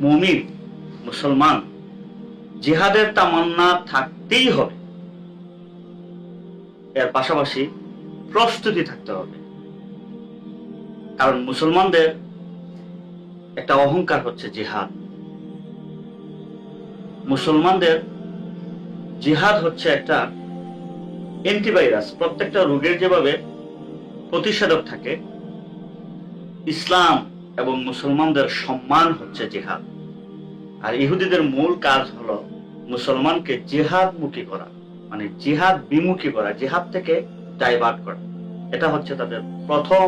মুমিন, মুসলমান, জিহাদের তামান্না থাকতেই হবে। এর পাশাপাশি প্রস্তুতি থাকতে হবে। কারণ মুসলমানদের একটা অহংকার হচ্ছে জিহাদ। মুসলমানদের জিহাদ হচ্ছে একটা অ্যান্টিভাইরাস প্রত্যেকটা রোগের যেভাবে প্রতিষেধক থাকে, ইসলাম এবং মুসলমানদের সম্মান হচ্ছে জিহাদ। আর ইহুদিদের মূল কাজ হলো মুসলমানকে জিহাদ মুখী করা মানে জিহাদ বিমুখী করা, জিহাদ থেকে ডাইভার্ট করা। এটা হচ্ছে তাদের প্রথম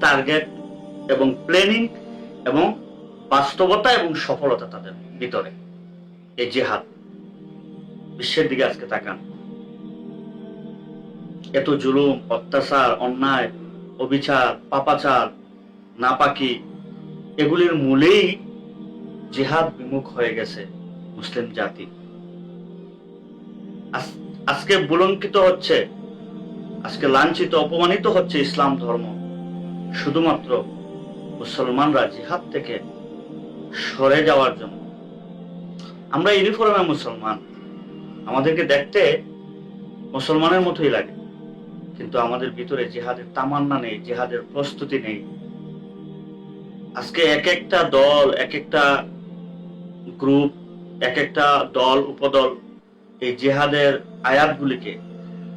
টার্গেট এবং প্ল্যানিং এবং বাস্তবতা এবং সফলতা তাদের ভিতরে, এই জেহাদ। বিশ্বের দিকে আজকে তাকান। এত জুলুম, অত্যাচার, অন্যায়, অবিচার, পাপাচার, নাপাকি এগুলির মূলেই জিহাদ বিমুখ হয়ে গেছে মুসলিম জাতি। আজকে বুলঙ্কিত হচ্ছে, আজকে লাঞ্ছিত, অপমানিত হচ্ছে ইসলাম ধর্ম। শুধুমাত্র মুসলমানরা জিহাদ থেকে সরে যাওয়ার জন্য। আমরা ইউনিফর্মে মুসলমান। আমাদেরকে দেখতে মুসলমানের মতোই লাগে। কিন্তু আমাদের ভিতরে জিহাদের তামান্না নেই, জিহাদের প্রস্তুতি নেই। আজকে এক একটা দল এক একটা গ্রুপ এক একটা দল, উপদল এই জিহাদের আয়াতগুলিকে,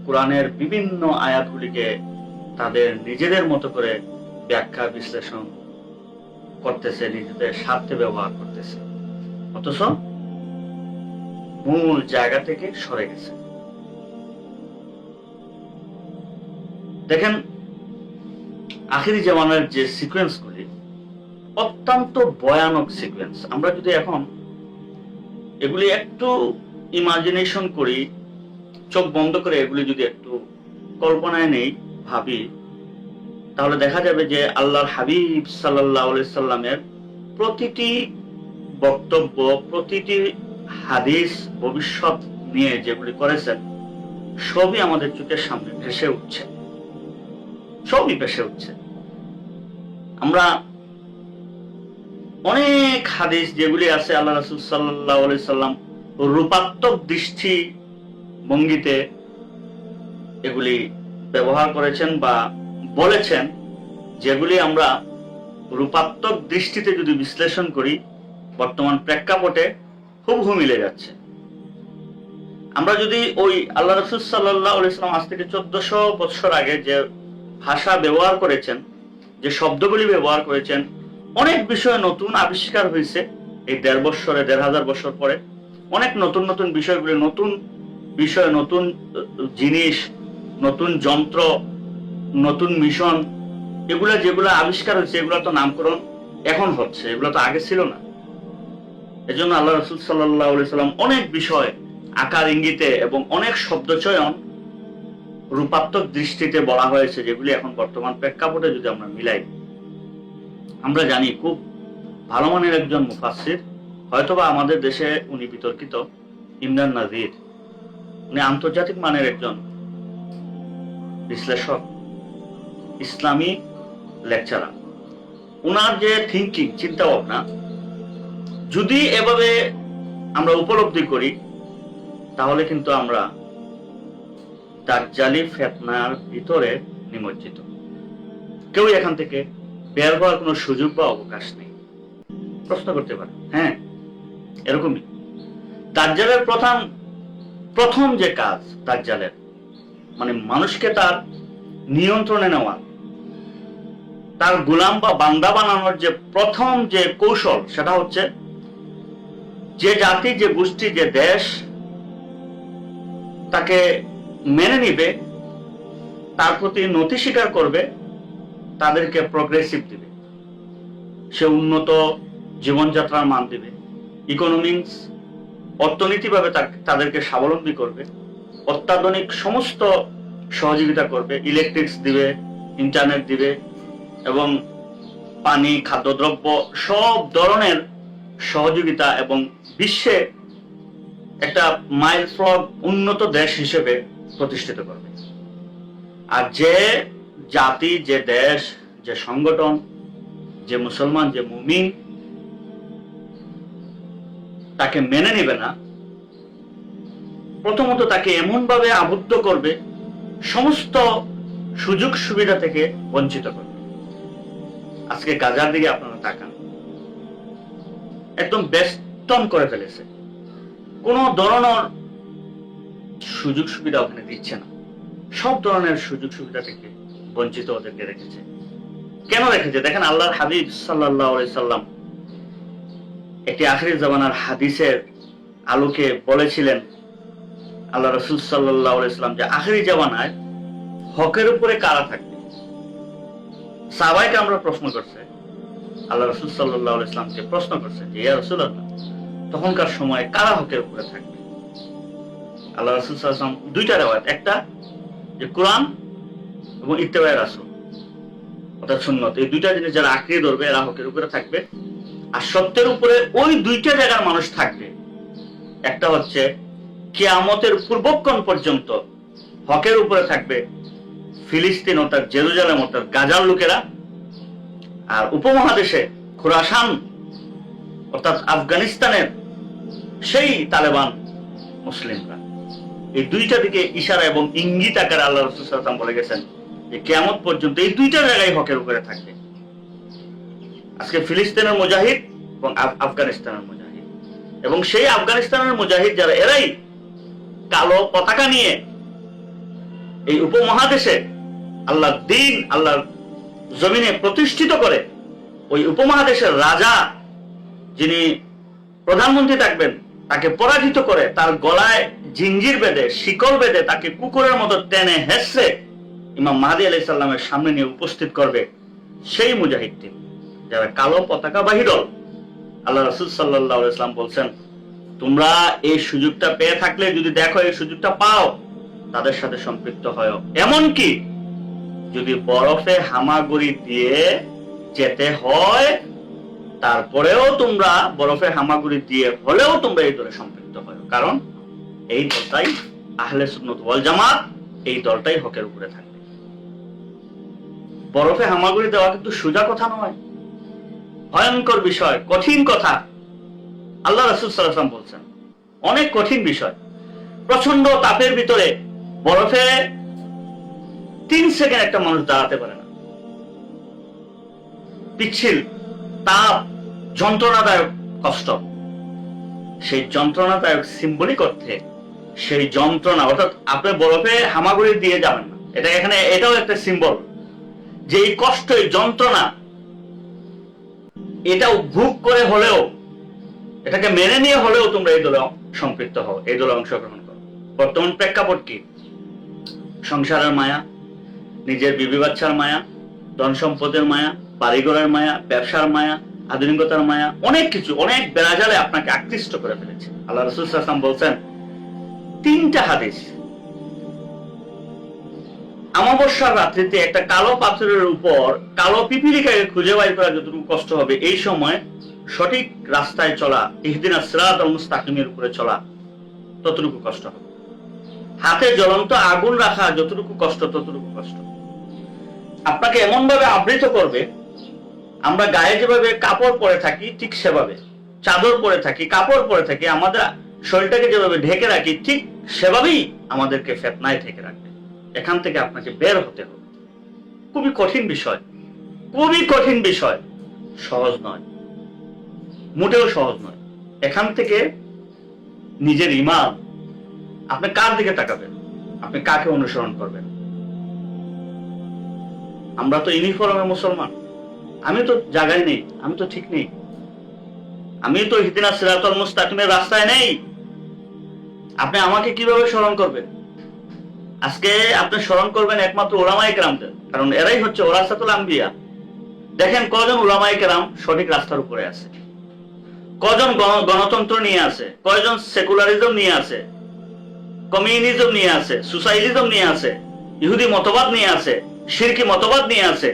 কোরআনের বিভিন্ন আয়াতগুলিকে তাদের নিজেদের মতো করে ব্যাখ্যা বিশ্লেষণ করতেছে, নিজেদের স্বার্থে ব্যবহার করতেছে। অথচ মূল জায়গা থেকে সরে গেছে। দেখেন, আখিরি জামানের যে সিকোয়েন্সগুলি অত্যন্ত ভয়ানক সিকোয়েন্স আমরা যদি এখন এগুলি একটু ইমাজিনেশন করি, চোখ বন্ধ করে এগুলি যদি একটু কল্পনায় নেই, ভাবি, তাহলে দেখা যাবে যে আল্লাহর হাবিব সাল্লাহ সাল্লামের প্রতিটি বক্তব্য, প্রতিটি হাদিস, ভবিষ্যৎ নিয়ে যেগুলি করেছেন, সবই আমাদের চোখের সামনে ভেসে উঠছে। সবই ভেসে উঠছে। আমরা অনেক হাদিস যেগুলি আছে আল্লাহ রাসুল সাল্লাহ সাল্লাম রূপাত্মক দৃষ্টি ভঙ্গিতে এগুলি ব্যবহার করেছেন বা বলেছেন, যেগুলি আমরা রূপাত্মক দৃষ্টিতে যদি বিশ্লেষণ করি, বর্তমান প্রেক্ষাপটে হুবহু মিলে যাচ্ছে। আমরা যদি ওই আল্লাহ রসুল সাল্লাহ ইসলাম আজ থেকে চোদ্দশো বৎসর আগে যে ভাষা ব্যবহার করেছেন, যে শব্দগুলি ব্যবহার করেছেন অনেক বিষয় নতুন আবিষ্কার হয়েছে, এই দেড় বছরে দেড় হাজার বছর পরে। অনেক নতুন নতুন বিষয়গুলি, নতুন বিষয়, নতুন জিনিস, নতুন যন্ত্র, নতুন মিশন এগুলো যেগুলো আবিষ্কার হয়েছে, এগুলো তো নামকরণ এখন হচ্ছে, এগুলো তো আগে ছিল না। এজন্য আল্লাহ রসুল সাল্লাহ সাল্লাম অনেক বিষয় আকার ইঙ্গিতে এবং অনেক শব্দচয়ন রূপাত্মক দৃষ্টিতে বলা হয়েছে, যেগুলি এখন বর্তমান প্রেক্ষাপটে যদি আমরা মিলাই আমরা জানি খুব ভালো মানের একজন মুফাসির হয়তোবা আমাদের দেশে উনি বিতর্কিত, ইমরান নাজির। উনি আন্তর্জাতিক মানের একজন বিশ্লেষক, ইসলামী লেকচারার। ওনার যে থিঙ্কিং চিন্তা ভাবনা যদি এভাবে আমরা উপলব্ধি করি, তাহলে কিন্তু আমরা দাজ্জালি ফেতনার ভিতরে নিমজ্জিত। কেউ এখান থেকে বের হওয়ার কোনো সুযোগ বা অবকাশ নেই। প্রশ্ন করতে পারে। হ্যাঁ এরকমই। দাজ্জালের প্রধান প্রথম যে কাজ দাজ্জালের মানে মানুষকে তার নিয়ন্ত্রণে নেওয়া, তার গোলাম বা বান্দা বানানোর যে প্রথম যে কৌশল, সেটা হচ্ছে যে জাতি, যে গোষ্ঠী, যে দেশ তাকে মেনে নিবে, তার প্রতি নথি স্বীকার করবে তাদেরকে প্রগ্রেসিভ দিবে। সে উন্নত জীবনযাত্রার মান দিবে। ইকোনমিক্স অর্থনীতিভাবে তাদেরকে স্বাবলম্বী করবে। অত্যাধুনিক সমস্ত সহযোগিতা করবে। ইলেকট্রিক্স দিবে ইন্টারনেট দিবে এবং পানি, খাদ্যদ্রব্য সব ধরনের সহযোগিতা এবং বিশ্বে একটা মাইল ফ্লগ উন্নত দেশ হিসেবে প্রতিষ্ঠিত করবে। আর যে জাতি, যে দেশ, যে সংগঠন, যে মুসলমান, যে মুমিন, তাকে মেনে নেবে না, প্রথমত তাকে এমন ভাবে আবদ্ধ করবে, সমস্ত সুযোগ সুবিধা থেকে বঞ্চিত করবে। আজকে গাজার দিকে আপনারা তাকান। একদম বেষ্টন করে ফেলেছে। কোন ধরনের সুযোগ সুবিধা ওখানে দিচ্ছে না। সব ধরনের সুযোগ সুবিধা থেকে বঞ্চিত ওদেরকে রেখেছে। কেন রেখেছে? দেখেন আল্লাহর হাবিব সাল্লাহ সাল্লাম একটি আখরি জামানার হাদিসের আলোকে বলেছিলেন আল্লাহ রসুল সাল্লাহ সাল্লাম যে, আখরি জামানায় হকের উপরে কারা থাকবে? সাবাইকে আমরা প্রশ্ন করছে। আল্লাহ রসুল সাল্লাহ ইসলামকে প্রশ্ন করছে যে, ইয়া রসুল তখনকার সময় কারা হকের উপরে থাকবে? আল্লাহ রসুল সাল্লাম দুইটা রেওয়ায়ত, একটা যে, কোরআন এবং ইত্তেবায় রাসুল অর্থাৎ সুন্নত। এই দুইটা জিনিস যারা আঁকড়িয়ে ধরবে, এরা হকের উপরে থাকবে। আর সত্যের উপরে ওই দুইটা জায়গার মানুষ থাকবে। একটা হচ্ছে, কিয়ামতের পূর্বক্ষণ পর্যন্ত হকের উপরে থাকবে ফিলিস্তিন অর্থাৎ জেরুজালেম অর্থাৎ গাজার লোকেরা। আর উপমহাদেশে খুরাসান অর্থাৎ আফগানিস্তানের সেই তালেবান মুসলিমরা। এই দুইটা দিকে ইশারা এবং ইঙ্গিত আকারে আল্লাহ রসুলাম বলে গেছেন যে কেমন পর্যন্ত এই দুইটা জায়গায় হকের উপরে থাকবে। আজকে ফিলিস্তিনের মুজাহিদ এবং আফগানিস্তানের মুজাহিদ। এবং সেই আফগানিস্তানের মুজাহিদ যারা, এরাই কালো পতাকা নিয়ে এই উপমহাদেশে আল্লাহ দিন, আল্লাহর জমিনে প্রতিষ্ঠিত করে ওই উপমহাদেশের রাজা যিনি প্রধানমন্ত্রী থাকবেন, তাকে পরাজিত করে তার গলায় জিঞ্জির বেঁধে, শিকল বেঁধে তাকে কুকুরের মতো টেনে হেসে ইমাম মাহাদি আলাই সাল্লামের সামনে নিয়ে উপস্থিত করবে সেই মুজাহিদটি যারা কালো পতাকা বাহী দল। আল্লাহ রসুল সাল্লাহ ইসলাম বলছেন, তোমরা এই সুযোগটা পেয়ে থাকলে যদি দেখো এই সুযোগটা পাও, তাদের সাথে সম্পৃক্ত হয়। এমনকি যদি বরফে হামাগুড়ি দিয়ে যেতে হয়, তারপরেও তোমরা বরফে হামাগুড়ি দিয়ে হলেও তোমরা এই দলে সম্পৃক্ত হয়। কারণ এই দলটাই আহলে সুন্নত ওয়াল জামাত, এই দলটাই হকের উপরে থাকবে বরফে হামাগুড়ি দেওয়া কিন্তু সোজা কথা নয়। ভয়ঙ্কর বিষয়, কঠিন কথা। আল্লাহ রাসুল সাল্লাম বলছেন, অনেক কঠিন বিষয়। প্রচণ্ড তাপের ভিতরে বরফে তিন সেকেন্ড একটা মানুষ দাঁড়াতে পারে না। পিচ্ছিল, তাপ, যন্ত্রণাদায়ক, কষ্ট। সেই যন্ত্রণাদায়ক সিম্বলিক অর্থে সেই যন্ত্রণা, অর্থাৎ আপনি বরফে হামাগুড়ি দিয়ে যাবেন না। এটা এখানে, এটাও একটা সিম্বল যে এই কষ্ট যন্ত্রণা, এটাও ভোগ করে হলেও, এটাকে মেনে নিয়ে হলেও তোমরা এই দলে সম্পৃক্ত হও, এই দলে অংশগ্রহণ করো। বর্তমান প্রেক্ষাপট কি? সংসারের মায়া, নিজের বিবি বাচ্চার মায়া, ধন সম্পদের মায়া বাড়িঘরের মায়া, ব্যবসার মায়া, আধুনিকতার মায়া, অনেক কিছু, অনেক বেড়াজালে আপনাকে আকৃষ্ট করে ফেলেছে। আল্লাহ রসুল বলছেন, তিনটা হাদিস অমাবস্যার রাত্রিতে একটা কালো পাথরের উপর কালো পিপিলিকাকে খুঁজে বাই করা যতটুকু কষ্ট হবে, এই সময় সঠিক রাস্তায় চলা, ইহদিনা সিরাত আল মুস্তাকিমের উপরে চলা ততটুকু কষ্ট হবে। হাতে জ্বলন্ত আগুন রাখা যতটুকু কষ্ট, ততটুকু কষ্ট। আপনাকে এমন ভাবে আবৃত করবে, আমরা গায়ে যেভাবে কাপড় পরে থাকি, ঠিক সেভাবে। চাদর পরে থাকি, কাপড় পরে থাকি, আমাদের শরীরটাকে যেভাবে ঢেকে রাখি, ঠিক সেভাবেই আমাদেরকে ফেতনায় ঢেকে রাখবে। এখান থেকে আপনাকে বের হতে হবে। খুবই কঠিন বিষয়। খুবই কঠিন বিষয়। সহজ নয়। মোটেও সহজ নয়। এখান থেকে নিজের ইমান আপনি কার দিকে তাকাবেন? আপনি কাকে অনুসরণ করবেন? আমরা তো ইউনিফর্মে মুসলমান। আমি তো জায়গায় নেই, আমি তো ঠিক নেই। আমি তো হিদিনা সিরাতুল মুস্তাকিমের রাস্তায় নেই। আপনি আমাকে কীভাবে স্মরণ করবেন? আজকে আপনি স্মরণ করবেন একমাত্র ওলামাই কেরামদের, কারণ এরাই হচ্ছে ওরাসাতুল আম্বিয়া দেখেন কজন ওলামাই কেরাম সঠিক রাস্তার উপরে আছে? কজন গণতন্ত্র নিয়ে আছে? কয়জন সেকুলারিজম নিয়ে আছে? কমিউনিজম নিয়ে আছে? সোশ্যালিজম নিয়ে আছে? ইহুদি মতবাদ নিয়ে আছে? শিরকি মতবাদ নিয়ে আছে?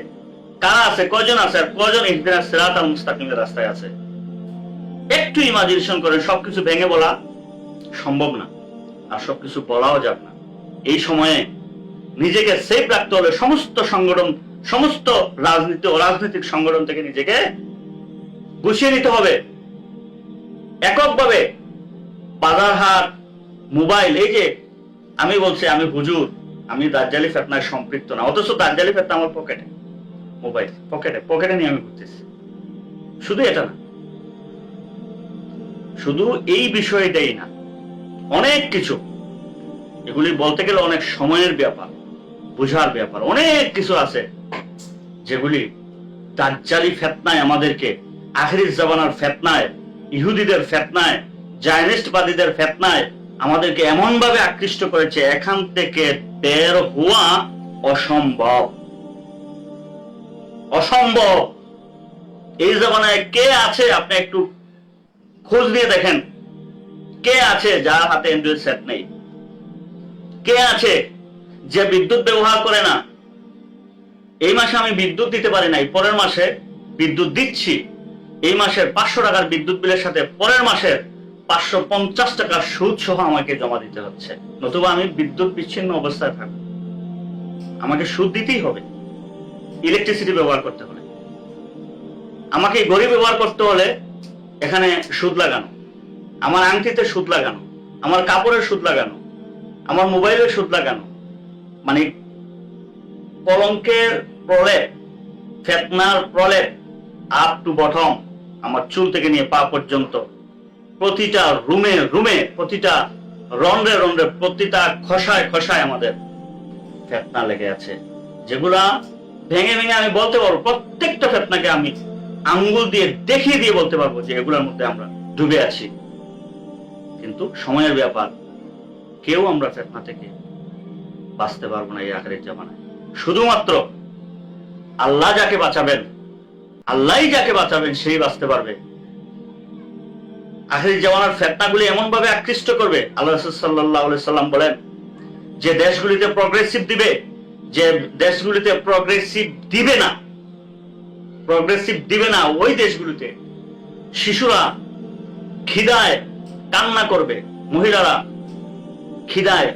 কারা আছে? কজন আছে? আর কজন ইহদিনা সিরাত আল মুস্তাকিমের রাস্তায় আছে? একটু ইমাজিনেশন করে সবকিছু ভেঙে বলা সম্ভব না, আর সবকিছু বলাও যাবে না। এই সময়ে নিজেকে সেফ রাখতে হলে সমস্ত সংগঠন, সমস্ত রাজনীতি ও রাজনৈতিক সংগঠন থেকে নিজেকে গুছিয়ে নিতে হবে। এককভাবে বাজার হাট, মোবাইল, এই যে আমি বলছি, আমি হুজুর, আমি দার্জালি ফেতনায় সম্পৃক্ত না। অথচ দার্জালি ফেতনা আমার পকেটে মোবাইল পকেটে পকেটে নিয়ে আমি ঘুরতেছি। শুধু এটা না, শুধু এই বিষয়টাই না, অনেক কিছু এগুলি বলতে গেলে অনেক সময়ের ব্যাপার, বোঝার ব্যাপার। অনেক কিছু আছে যেগুলি দাজ্জালি ফেতনায় আমাদেরকে আখরিস জামানার ফেতনায়, ইহুদিদের ফেতনায়, জায়নিস্টবাদীদের ফেতনায় আমাদেরকে এমন ভাবে আকৃষ্ট করেছে, এখান থেকে বের হওয়া অসম্ভব। অসম্ভব। এই জামানায় কে আছে? আপনি একটু খোঁজ দিয়ে দেখেন। কে আছে যার হাতে অ্যান্ড্রয়েড সেট নেই? কে আছে যে বিদ্যুৎ ব্যবহার করে না? এই মাসে আমি বিদ্যুৎ দিতে পারি নাই, পরের মাসে বিদ্যুৎ দিচ্ছি। এই মাসের পাঁচশো টাকার বিদ্যুৎ বিলের সাথে পরের মাসের পাঁচশো পঞ্চাশ টাকার সুদ সহ আমাকে জমা দিতে হচ্ছে। নতুবা আমি বিদ্যুৎ বিচ্ছিন্ন অবস্থায় থাকব। আমাকে সুদ দিতেই হবে। ইলেকট্রিসিটি ব্যবহার করতে হলে। আমাকে গড়ি ব্যবহার করতে হলে এখানে সুদ লাগানো, আমার আংটিতে সুদ লাগানো, আমার কাপড়ের সুদ লাগানো আমার মোবাইলের সুদ লাগানো মানে কলঙ্কের প্রলেপ ফেতনার প্রলেপ আপ টু বটম আমার চুল থেকে নিয়ে পা পর্যন্ত। প্রতিটা রুমে রুমে, প্রতিটা রন্ধ্রে রন্ধ্রে, প্রতিটা খসায় খসায় আমাদের ফেতনা লেগে আছে। যেগুলা ভেঙে ভেঙে আমি বলতে পারব, প্রত্যেকটা ফেতনাকে আমি আঙ্গুল দিয়ে দেখিয়ে দিয়ে বলতে পারব যে এগুলোর মধ্যে আমরা ডুবে আছি। কিন্তু সময়ের ব্যাপার কেউ আমরা ফেতনা থেকে বাঁচতে পারব না এই আখের জামানায়। শুধুমাত্র আল্লাহ যাকে বাঁচাবেন, আল্লাহই যাকে বাঁচাবেন, সেই বাঁচতে পারবে। আখের জামানার ফেতনাগুলি এমন ভাবে আকৃষ্ট করবে, আল্লাহ আলাইহি সাল্লাম বলেন, যে দেশগুলিতে প্রগ্রেসিভ দিবে, যে দেশগুলিতে প্রগ্রেসিভ দিবে না প্রগ্রেসিভ দিবে না, ওই দেশগুলিতে শিশুরা খিদায় কান্না করবে, মহিলারা খিদায়,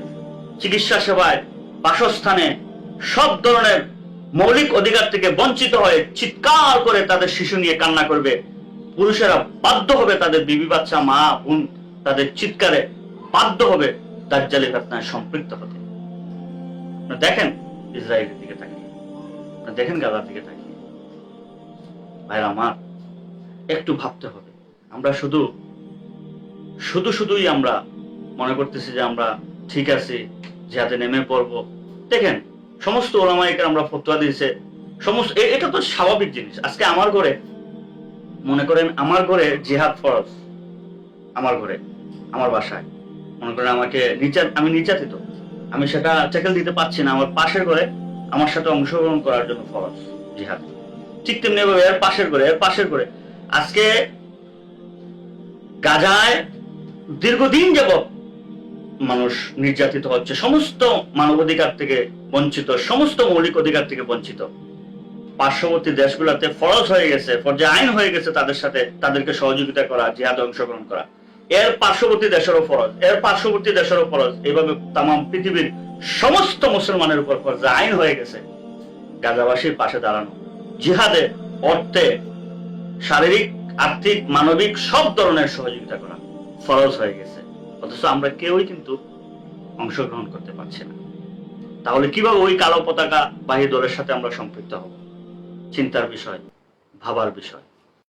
চিকিৎসা সেবায়, বাসস্থানে সব ধরনের মৌলিক অধিকার থেকে বঞ্চিত হয়ে চিৎকার করে তাদের শিশু নিয়ে কান্না করবে। পুরুষেরা বাধ্য হবে তাদের বিবি বাচ্চা, মা, বোন তাদের চিৎকারে বাধ্য হবে দাজ্জালি ফেতনায় সম্পৃক্ত হতে। দেখেন ইসরায়েলের দিকে তাকিয়ে। দেখেন গাজার দিকে তাকিয়ে। ভাইরা আমার, একটু ভাবতে হবে। আমরা শুধু শুধু শুধুই আমরা মনে করতেছি যে আমরা ঠিক আছে যাতে নেমে পড়ব দেখেন, সমস্ত ওলামাইকে আমরা ফতোয়া দিয়েছে। সমস্ত এটা তো স্বাভাবিক জিনিস। আজকে আমার ঘরে, মনে করেন আমার ঘরে জিহাদ ফরজ। আমার ঘরে, আমার বাসায়। মনে করেন আমাকে নিচা- আমি নির্যাতিত। আমি সেটা টেকেল দিতে পারছি না। আমার পাশের ঘরে, আমার সাথে অংশগ্রহণ করার জন্য ফরজ জিহাদ। ঠিক তেমনি ভাবে এর পাশের ঘরে, এর পাশের ঘরে। আজকে গাজায় দীর্ঘদিন যাবত মানুষ নির্যাতিত হচ্ছে, সমস্ত মানবাধিকার থেকে বঞ্চিত, সমস্ত মৌলিক অধিকার থেকে বঞ্চিত। পার্শ্ববর্তী দেশগুলোতে ফরজ হয়ে গেছে পর্যায়ে আইন হয়ে গেছে তাদের সাথে তাদেরকে সহযোগিতা করা, জিহাদে অংশগ্রহণ করা। এর পার্শ্ববর্তী দেশেরও ফরজ, এর পার্শ্ববর্তী দেশেরও ফরজ। এইভাবে তাম পৃথিবীর সমস্ত মুসলমানের উপর পর্যায়ে আইন হয়ে গেছে। গাজাবাসীর পাশে দাঁড়ানো, জিহাদে অর্থে শারীরিক, আর্থিক, মানবিক সব ধরনের সহযোগিতা করা, ফরজ হয়ে গেছে। অথচ আমরা কেউই কিন্তু অংশগ্রহণ করতে পারছি না। তাহলে কীভাবে ওই কালো পতাকা বাহী দলের সাথে আমরা সম্পৃক্ত হব? চিন্তার বিষয়, ভাবার বিষয়।